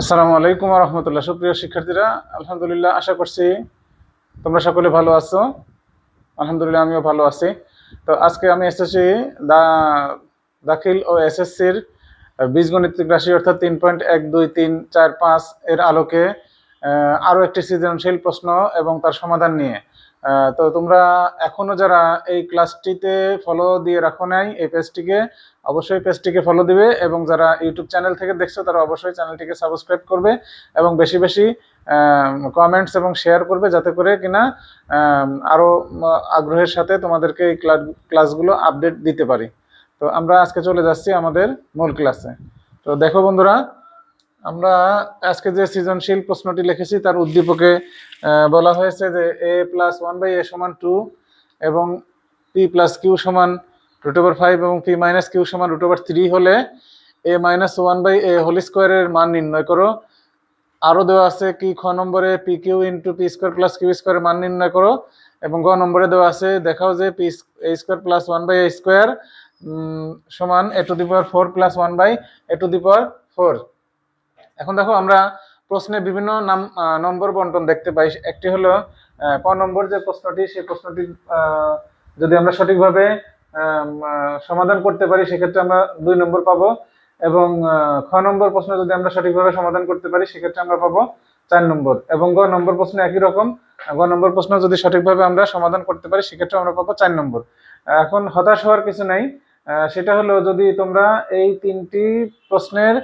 আসসালামু আলাইকুম রহমতুল্লাহ। সুপ্রিয় শিক্ষার্থীরা, আলহামদুলিল্লাহ আশা করছি তোমরা সকলে ভালো আছো। আলহামদুলিল্লাহ আমিও ভালো আছি। তো আজকে আমি এসেছি দা, দাখিল ও এসএসসির বীজগণিতিক রাশি অর্থাৎ তিন পয়েন্ট এক, দুই, তিন, চার, পাঁচ এর আলোকে আরও একটি সৃজনশীল প্রশ্ন এবং তার সমাধান নিয়ে। তো তোমরা এখনও যারা এই ক্লাসটিতে ফলো দিয়ে রাখো নাই, এই পেজটিকে অবশ্যই পেজটিকে ফলো দিবে এবং যারা ইউটিউব চ্যানেল থেকে দেখছ তারা অবশ্যই চ্যানেলটিকে সাবস্ক্রাইব করবে এবং বেশি বেশি কমেন্টস এবং শেয়ার করবে যাতে করে কিনা আম, আরও আগ্রহের সাথে তোমাদেরকে এই ক্লা- ক্লাসগুলো আপডেট দিতে পারি। তো আমরা আজকে চলে যাচ্ছি আমাদের মূল ক্লাসে তো দেখো বন্ধুরা আমরা আজকে যে সৃজনশীল প্রশ্নটি লিখেছি তার উদ্দীপকে বলা হয়েছে যে a plus one by a সমান টু এবং পি প্লাস কিউ সমান রুট ওভার ফাইভ এবং পি মাইনাস কিউ সমান রুট ওভার থ্রি হলে a minus one by a whole স্কোয়ারের মান নির্ণয় করো। আরও দেওয়া আছে কি, খ নম্বরে p q into p square plus q স্কোয়ারের মান নির্ণয় করো এবং গ নম্বরে দেওয়া আছে, দেখাও যে p a square plus one by a square সমান a to the power four plus one by a to the power four এখন দেখো আমরা প্রশ্নে বিভিন্ন নাম নম্বর বন্টন দেখতে পাই। একটি হলো ক নম্বর যে প্রশ্নটি, সেই প্রশ্নটি যদি আমরা সঠিকভাবে সমাধান করতে পারি, সেক্ষেত্রে আমরা দুই নম্বর পাবো। এবং খ নম্বর প্রশ্ন যদি আমরা সঠিকভাবে সমাধান করতে পারি, সেক্ষেত্রে আমরা পাবো চার নম্বর। এবং গ নম্বর প্রশ্ন একই রকম। গ নম্বর প্রশ্ন যদি সঠিকভাবে আমরা সমাধান করতে পারি, সেক্ষেত্রে আমরা পাবো চার নম্বর। এখন হতাশ হওয়ার কিছু নাই। সেটা হলো যদি তোমরা এই তিনটি প্রশ্নের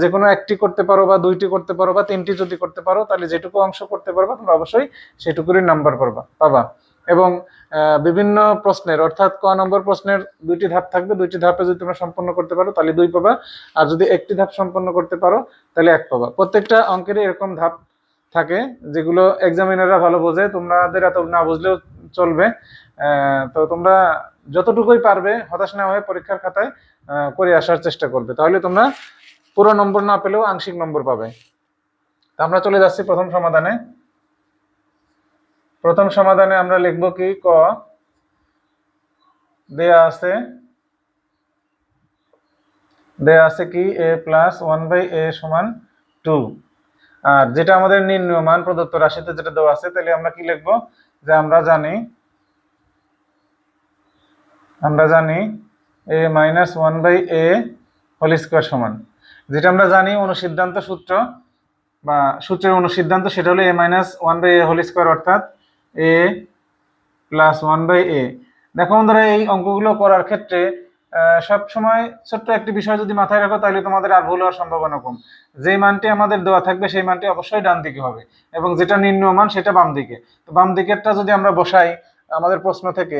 যে কোনো একটি করতে পারো বা দুইটি করতে পারো বা তিনটি যদি করতে পারো, তাহলে যেটুকু অংশ করতে পারবা, তোমরা অবশ্যই সেটুকুরই নাম্বার পারবা, পাবা। এবং বিভিন্ন প্রশ্নের, অর্থাৎ ক নম্বর প্রশ্নের দুইটি ধাপ থাকবে, দুইটি ধাপে যদি তোমরা সম্পন্ন করতে পারো তাহলে দুই পাবা, আর যদি একটি ধাপ সম্পন্ন করতে পারো তাহলে এক পাবা। প্রত্যেকটা অঙ্কেরই এরকম ধাপ থাকে যেগুলো এক্সামিনাররা ভালো বোঝে, তোমাদের এত না বুঝলেও চলবে। তো তোমরা যতটুকুই পারবে, হতাশ না হয়ে পরীক্ষার খাতায় করে আসার চেষ্টা করবে। তাহলে তোমরা পুরো নম্বর না পেলেও আংশিক নম্বর পাবে। তো আমরা চলে যাচ্ছি প্রথম সমাধানে। প্রথম সমাধানে আমরা লিখব কি? ক। দেয়া আছে। দেয়া আছে কি? A plus one by a সমান টু আর যেটা আমাদের নির্ণয় মান প্রদত্ত রাশিতে যেটা দেওয়া আছে, তাহলে আমরা কি লিখব? যে আমরা জানি আমরা জানি a minus one by a whole square সমান। যেটা আমরা জানি অনুসিদ্ধান্ত সূত্র বা সূত্রের অনুসিদ্ধান্ত, সেটা হলো a minus one by a whole square অর্থাৎ a plus one by a দেখো বন্ধুরা এই অঙ্কগুলো করার ক্ষেত্রে আহ, সব সময় ছোট্ট একটি বিষয় যদি মাথায় রাখো তাহলে তোমাদের আর ভুল হওয়ার সম্ভাবনা কম। যে মানটি আমাদের দেওয়া থাকবে সেই মানটি অবশ্যই ডান দিকে হবে। এবং যেটা নিম্ন মান সেটা বাম দিকে। তো বাম দিকেরটা যদি আমরা বসাই আমাদের প্রশ্ন থেকে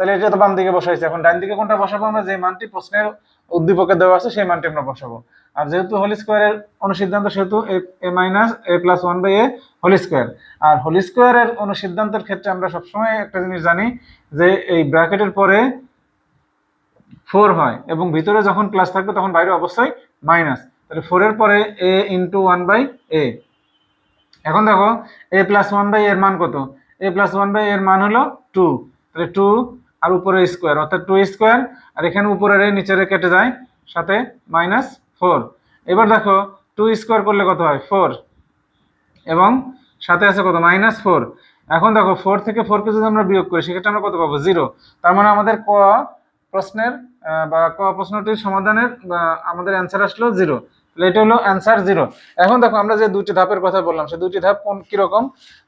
তাহলে এটা তো বাম দিকে বসাইছে। এখন ডান দিকে কোনটা বসাবো আমরা? যে মানটি প্রশ্নের উদ্দীপকে দেওয়া আছে সেই মানটি আমরা বসাবো। আর যেহেতু হোল স্কোয়ারের অনুসিদ্ধান্ত, সেহেতু a minus a plus one by a whole square. R whole স্কোয়ারের অনুসিদ্ধান্তের ক্ষেত্রে আমরা সবসময় একটা জিনিস জানি যে এই ব্র্যাকেটের পরে ফোর হয় এবং ভিতরে যখন প্লাস থাকবে তখন বাইরে অবশ্যই মাইনাস তাহলে ফোরের পরে a into one by a এখন দেখো এ প্লাস ওয়ান বাই এর মান কত? এ প্লাস ওয়ান বাই এর মান হলো টু তাহলে টু আর উপরে স্কোয়ার অর্থাৎ টু স্কোয়ার আর এখানে উপরের এ নিচের কেটে যায়, সাথে মাইনাস ফোর। এবার দেখো, টু স্কোয়ার করলে কত হয়? ফোর। এবং সাথে আছে কত? Minus four. এখন দেখো, ফোর থেকে ফোরকে যদি আমরা বিয়োগ করি, সেক্ষেত্রে আমরা কত পাবো? জিরো। তার মানে আমাদের ক প্রশ্নের বা ক প্রশ্নটির সমাধানের আমাদের অ্যান্সার আসলো জিরো। তাহলে এটা হলো অ্যান্সার জিরো। এখন দেখো, আমরা যে দুটি ধাপের কথা বললাম, সেই দুটি ধাপ কোন কীরকম?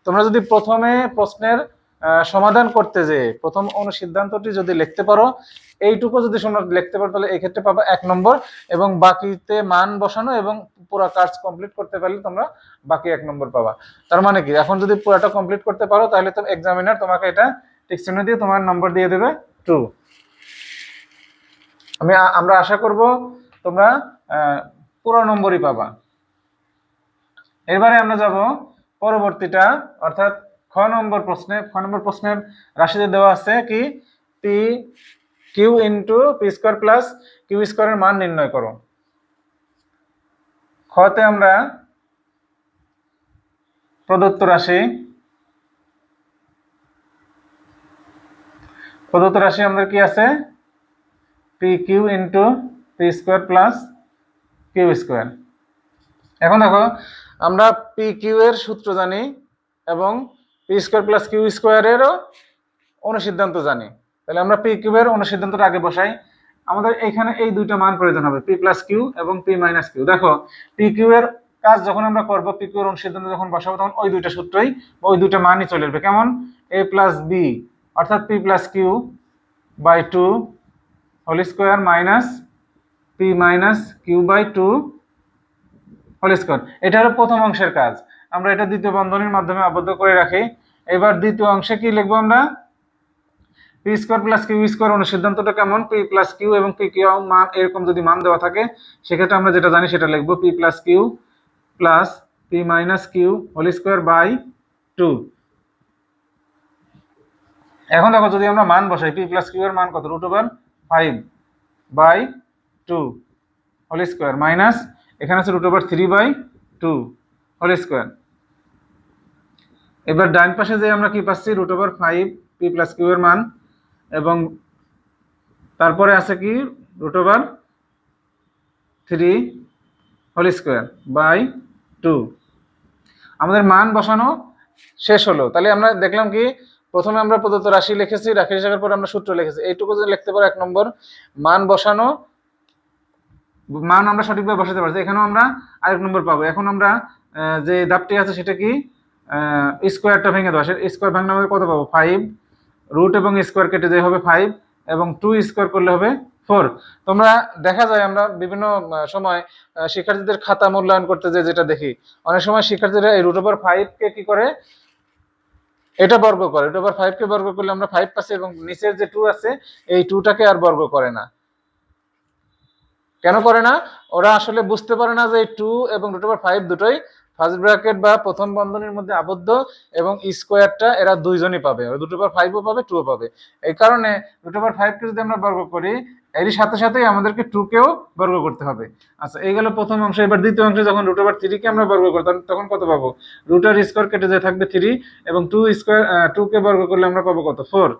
তোমরা যদি প্রথমে প্রশ্নের সমাধান করতে যে প্রথম অনুসিদ্ধান্তটি যদি লিখতে পারো এইটুকু যদি তোমরা লিখতে পারো, তাহলে এই ক্ষেত্রে পাবে এক নম্বর এবং বাকিতে মান বসানো এবং পুরো কাজ কমপ্লিট করতে পারলে তোমরা বাকি এক নম্বর পাবা। তার মানে কি? এখন যদি পুরোটা কমপ্লিট করতে পারো, তাহলে তো এক্সামিনার তোমাকে এটা টিক চিহ্ন দিয়ে তোমার নম্বর দিয়ে দেবে। টু আমি আমরা আশা করব তোমরা পুরো নম্বরই পাবা। এবারে আমরা যাব পরবর্তীটা, অর্থাৎ খ নম্বর প্রশ্নে। খ নম্বর প্রশ্নের রাশিতে দেওয়া আছে কি? P q into p square plus q স্কোয়ারের মান নির্ণয় করো। খতে আমরা প্রদত্ত রাশি প্রদত্ত রাশি আমাদের কি আছে? P q into p square plus q square এখন দেখো, আমরা পি কিউ এর সূত্র জানি এবং পি স্কোয়ার প্লাস কিউ স্কোয়ারেরও অনুসিদ্ধান্ত জানি। তাহলে আমরা পি কিউ এর অনুসিদ্ধান্তটা আগে বসাই। আমাদের এখানে এই দুইটা মান প্রয়োজন হবে পি প্লাস কিউ এবং পি মাইনাস কিউ দেখো পি কিউ এর কাজ যখন আমরা করব পি কিউ এর অনুসিদ্ধান্ত যখন বসাবো, তখন ওই দুইটা সূত্রই ওই দুইটা মানই চলে আসবে। কেমন? এ প্লাস বি অর্থাৎ p plus q by two whole square minus p minus q by two whole square এটা হলো প্রথম অংশের কাজ। আমরা এটা দ্বিতীয় বন্ধনীর মাধ্যমে আবদ্ধ করে রাখি। এবার দ্বিতীয় অংশে কি লিখব আমরা? P square plus q square অনুসিদ্ধান্তটা কেমন? পি প্লাস কিউ এবং পি কিউ মান এরকম যদি মান দেওয়া থাকে, সেক্ষেত্রে আমরা যেটা জানি সেটা লিখব p plus q plus p minus q whole square by two এখন দেখো যদি আমরা মান বসাই পি প্লাস কিউ এর মান কত? Root over five by two whole square minus এখানে আছে root over three by two whole square এবার ডান পাশে যে আমরা কি পাচ্ছি? Root over five p plus q এর মান এবং তারপরে আছে কি? Root over three whole square by two আমাদের মান বসানো শেষ হলো। তাহলে আমরা দেখলাম কি? প্রথমে আমরা প্রদত্ত রাশি লিখেছি, রাশি লেখার পরে আমরা সূত্র লিখেছি। এইটুকু যদি লিখতে পারো, এক নম্বর। মান বসানো, মান আমরা সঠিকভাবে বসাতে পারছি। এখানেও আমরা আরেক নম্বর পাবো। এখন আমরা যে ধাপটি আছে সেটা কি? স্কোয়ারটা ভেঙে দেওয়া স্কোয়ার ভাঙলে আমাদের কত পাবো? ফাইভ রুট এবং স্কোয়ার কেটে যে হবে ফাইভ এবং টু স্কোয়ার করলে হবে ফোর তোমরা দেখা যায় আমরা বিভিন্ন সময় শিক্ষার্থীদের খাতা মূল্যায়ন করতে যে যেটা দেখি। অনেক সময় শিক্ষার্থীরা এই রুট ওভার ফাইভকে কি করে? এটা বর্গ করে। রুট ওভার ফাইভকে বর্গ করলে আমরা ফাইভ পাচ্ছি এবং নিচের যে টু আছে, এই টুটাকে আর বর্গ করে না। কেন করে না? ওরা আসলে বুঝতে পারে না যে টু এবং রুট ওভার ফাইভ দুটোই ফার্স্ট ব্র্যাকেট বা প্রথম বন্ধনীর মধ্যে আবদ্ধ এবং স্কোয়ারটা এরা দুইজনই পাবে। রুট ওভার ফাইভও পাবে টুও পাবে। এই কারণে রুট ওভার ফাইভকে যদি আমরা বর্গ করি, এরই সাথে সাথেই আমাদেরকে টুকেও বর্গ করতে হবে। আচ্ছা এই গেল প্রথম অংশ। এবার দ্বিতীয় অংশে যখন রুট ওভার থ্রিকে আমরা বর্গ করি, তখন- কত পাবো? রুটার স্কোয়ার কেটে যে থাকবে থ্রি এবং টু স্কোয়ার টুকে বর্গ করলে আমরা পাবো কত? ফোর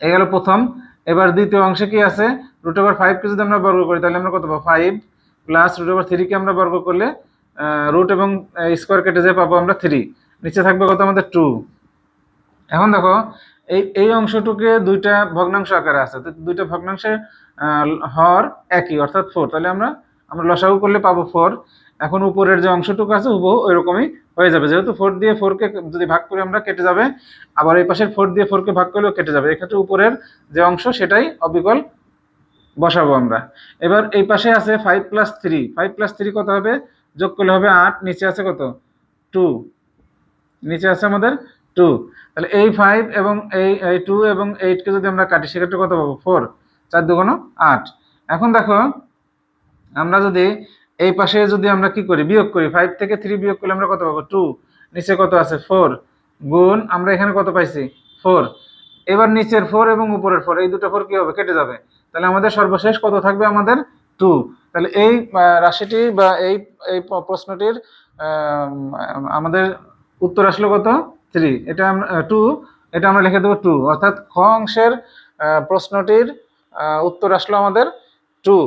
এই গেল প্রথম। এবার দ্বিতীয় অংশে কি আছে? রুট ওভার ফাইভকে যদি আমরা বর্গ করি, তাহলে আমরা কত পাবো? ফাইভ প্লাস রুট ওভার থ্রিকে আমরা বর্গ করলে রুট এবং স্কোয়ার কেটে যে পাবো আমরা থ্রি নিচে থাকবে কত? আমাদের টু এখন দেখো এই এই অংশটুকে দুইটা ভগ্নাংশ আকারে আছে। তো দুইটা ভগ্নাংশের আহ, হর একই অর্থাৎ ফোর তাহলে আমরা আমরা লসাগু করলে পাবো ফোর এখন উপরের যে অংশটুকু আছে হুবহু ওইরকমই হয়ে যাবে। যেহেতু ফোর দিয়ে ফোরকে যদি ভাগ করে আমরা কেটে যাবে আবার এই পাশের ফোর দিয়ে ফোরকে ভাগ করলেও কেটে যাবে। এক্ষেত্রে উপরের যে অংশ সেটাই অবিকল বসাবো আমরা। এবার এই পাশে আছে five plus three five plus three কত হবে? যোগ করলে হবে আট, নিচে আছে কত? টু নিচে আছে আমাদের টু তাহলে এই ফাইভ এবং এই এই টু এবং এইটকে যদি আমরা কাটি, সেক্ষেত্রে কত পাবো? ফোর চার দুগুণ আট। এখন দেখো, আমরা যদি এই পাশে যদি আমরা কি করি, বিয়োগ করি ফাইভ থেকে থ্রি বিয়োগ করলে আমরা কত পাবো? টু নিচে কত আছে? ফোর গুণ, আমরা এখানে কত পাইছি? ফোর এবার নিচের ফোর এবং উপরের ফোর এই দুটো ফোর কি হবে? কেটে যাবে। তাহলে আমাদের সর্বশেষ কত থাকবে আমাদের? টু। তাহলে এই রাশিটি বা এই এই প্রশ্নটির আমাদের উত্তর আসলো কত? থ্রি। এটা আমরা টু। এটা আমরা লিখে দেবো টু। অর্থাৎ খ অংশের প্রশ্নটির উত্তর আসলো আমাদের টু।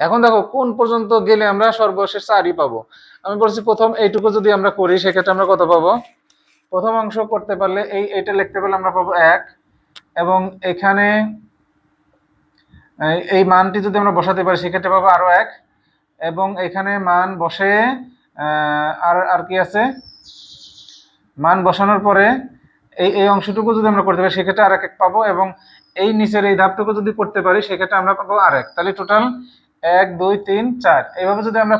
এখন দেখো, কোন পর্যন্ত গেলে আমরা সর্বশেষ চারই পাবো? আমি বলছি প্রথম এইটুকু যদি আমরা করি, সেক্ষেত্রে আমরা কত পাবো? প্রথম অংশ করতে পারলে এই এটা লিখতে পারলে আমরা পাবো এক। এবং এখানে এই- মানটি যদি আমরা বসাতে পারি, সেক্ষেত্রে পাবো আরও এক। এবং এখানে মান বসে আর আর কি আছে? মান বসানোর পরে এই এই অংশটুকু যদি আমরা করতে পারি, সেক্ষেত্রে আর এক এক পাবো এবং এই নিচের এই ধাপটুকু যদি করতে পারি, সেক্ষেত্রে আমরা পাবো আর এক তাহলে টোটাল এক, দুই, তিন, চার। এইভাবে যদি আমরা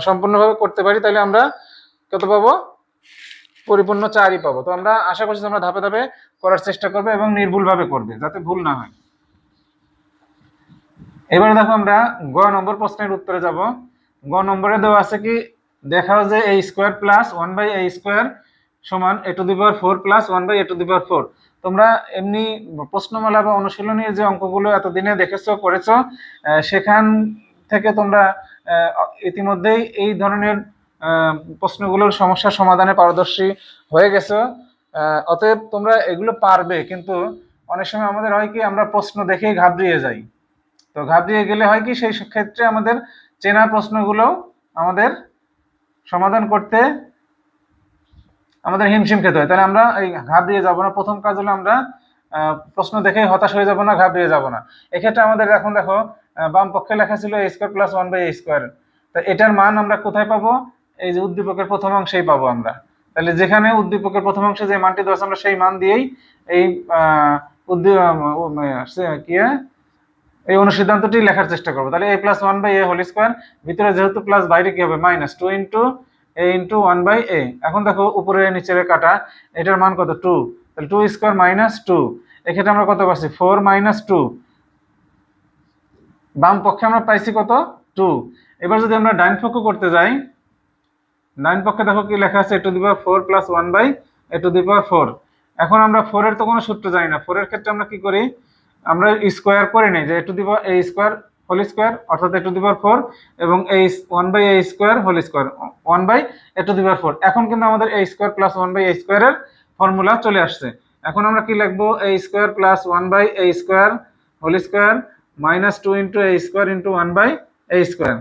সম্পূর্ণভাবে করতে পারি, তাহলে আমরা কত পাবো? পরিপূর্ণ চারই পাবো। তো আমরা আশা করছি তোমরা ধাপে ধাপে করার চেষ্টা করবে এবং নির্ভুলভাবে করবে, যাতে ভুল না হয়। এবারে দেখো আমরা গ নম্বর প্রশ্নের উত্তরে যাব। গ নম্বরে দেওয়া আছে কি, দেখাও যে a square plus one by a square সমান a to the power four plus one by a to the power four তোমরা এমনি প্রশ্নমালা বা অনুশীলনীর যে অঙ্কগুলো এতদিনে দেখেছ করেছ সেখান থেকে তোমরা ইতিমধ্যেই এই ধরনের প্রশ্নগুলোর সমস্যার সমাধানে পারদর্শী হয়ে গেছো। অতএব তোমরা এগুলো পারবে, কিন্তু অনেক সময় আমাদের হয় কি, আমরা প্রশ্ন দেখেই ঘাবড়িয়ে যাই। তো ঘাবড়িয়ে গেলে হয় কি সেই ক্ষেত্রে আমাদের চেনা প্রশ্নগুলো আমাদের সমাধান করতে আমাদের হিমশিম খেতে হয়। তাহলে আমরা এই ঘাবড়িয়ে যাব না। প্রথম কাজ হলো আমরা প্রশ্ন দেখে হতাশ হয়ে যাব না ঘাবড়িয়ে যাব না। এক্ষেত্রে আমাদের এখন দেখো বাম পক্ষে লেখা ছিল square plus one by square তা এটার মান আমরা কোথায় পাবো? এই যে উদ্দীপকের প্রথম অংশেই পাবো আমরা। তাহলে যেখানে উদ্দীপকের প্রথম অংশে যে মানটি আছে আমরা সেই মান দিয়েই এই আহ, উদ্দী আহ, উম, আহ, সে- কি? এই অনুসিদ্ধান্তটি লেখার চেষ্টা করব। তাহলে a plus one by a whole square ভিতরে যেহেতু প্লাস বাইরে কি হবে? Minus two into a into one by a এখন দেখো উপরে নিচের কাটা, এটার মান কত? টু তাহলে টু স্কোয়ার মাইনাস টু এক্ষেত্রে আমরা কত পাচ্ছি? ফোর মাইনাস টু বাম পক্ষে আমরা পাইছি কত? টু এবার যদি আমরা ডাইন পক্ষ করতে যাই ডাইন পক্ষে দেখো কি লেখা আছে? A to the power four plus one by a to the power four এখন আমরা ফোরের তো কোনো সূত্র জানি না। ফোরের ক্ষেত্রে আমরা কি করি? আমরা স্কোয়ার করে নিই যে a to the power a square whole square অর্থাৎ a to the power four এবং এই one by a square whole square one by a to the power four এখন কিন্তু আমাদের a square plus one by a স্কোয়ারের formula চলে আসছে। এখন আমরা কি লিখব? A square plus one by a square whole square minus two into a square into one by a square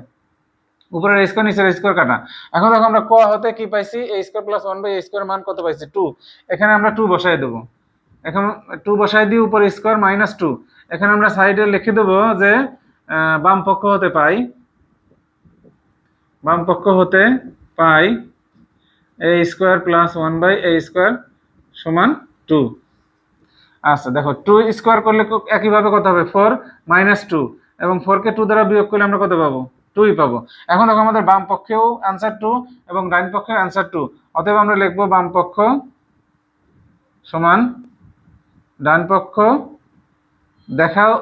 উপরের স্কোয়ার নিচের স্কোয়ার কাটা। এখন দেখো আমরা ক হতে কি পাইছি? A square plus one by a square মান কত পাইছি? টু এখানে আমরা টু বসাই দেবো। এখন টু বসাই দিই উপরে স্কোয়ার মাইনাস টু এখানে আমরা সাইডে লিখে দেবো যে বাম পক্ষ হতে পাই। বাম পক্ষ হতে পাই a square plus one by a square সমান টু আচ্ছা দেখো টু স্কোয়ার করলে একইভাবে কত হবে? ফোর মাইনাস টু এবং ফোরকে টু দ্বারা বিয়োগ করলে আমরা কত পাবো? টুই পাবো। এখন দেখো, আমাদের বাম পক্ষেও অ্যান্সার টু এবং ডাইন পক্ষেও অ্যান্সার টু অতএব আমরা লিখব বাম পক্ষ সমান ডান পক্ষ। দেখাও,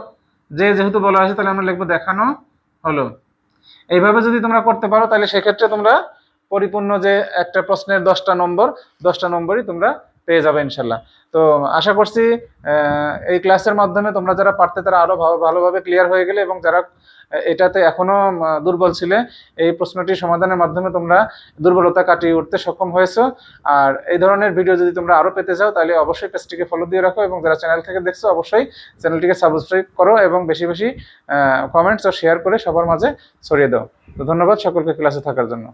যে যেহেতু বলা হয়েছে তাহলে আমরা লিখব দেখানো হলো। এইভাবে যদি তোমরা করতে পারো, তাহলে সেক্ষেত্রে তোমরা পরিপূর্ণ যে একটা প্রশ্নের দশটা নম্বর, দশটা নম্বরই তোমরা পেয়ে যাবে ইনশাল্লাহ। তো আশা করছি এই ক্লাসের মাধ্যমে তোমরা যারা পারতে তারা আরও ভালোভাবে ক্লিয়ার হয়ে গেলে এবং যারা এটাতে এখনও দুর্বল ছিলে, এই প্রশ্নটি সমাধানের মাধ্যমে তোমরা দুর্বলতা কাটিয়ে উঠতে সক্ষম হয়েছো। আর এই ধরনের ভিডিও যদি তোমরা আরও পেতে চাও, তাহলে অবশ্যই পেজটিকে ফলো দিয়ে রাখো এবং যারা চ্যানেল থেকে দেখছ, অবশ্যই চ্যানেলটিকে সাবস্ক্রাইব করো এবং বেশি বেশি কমেন্টস ও শেয়ার করে সবার মাঝে ছড়িয়ে দাও। তো ধন্যবাদ সকলকে ক্লাসে থাকার জন্য।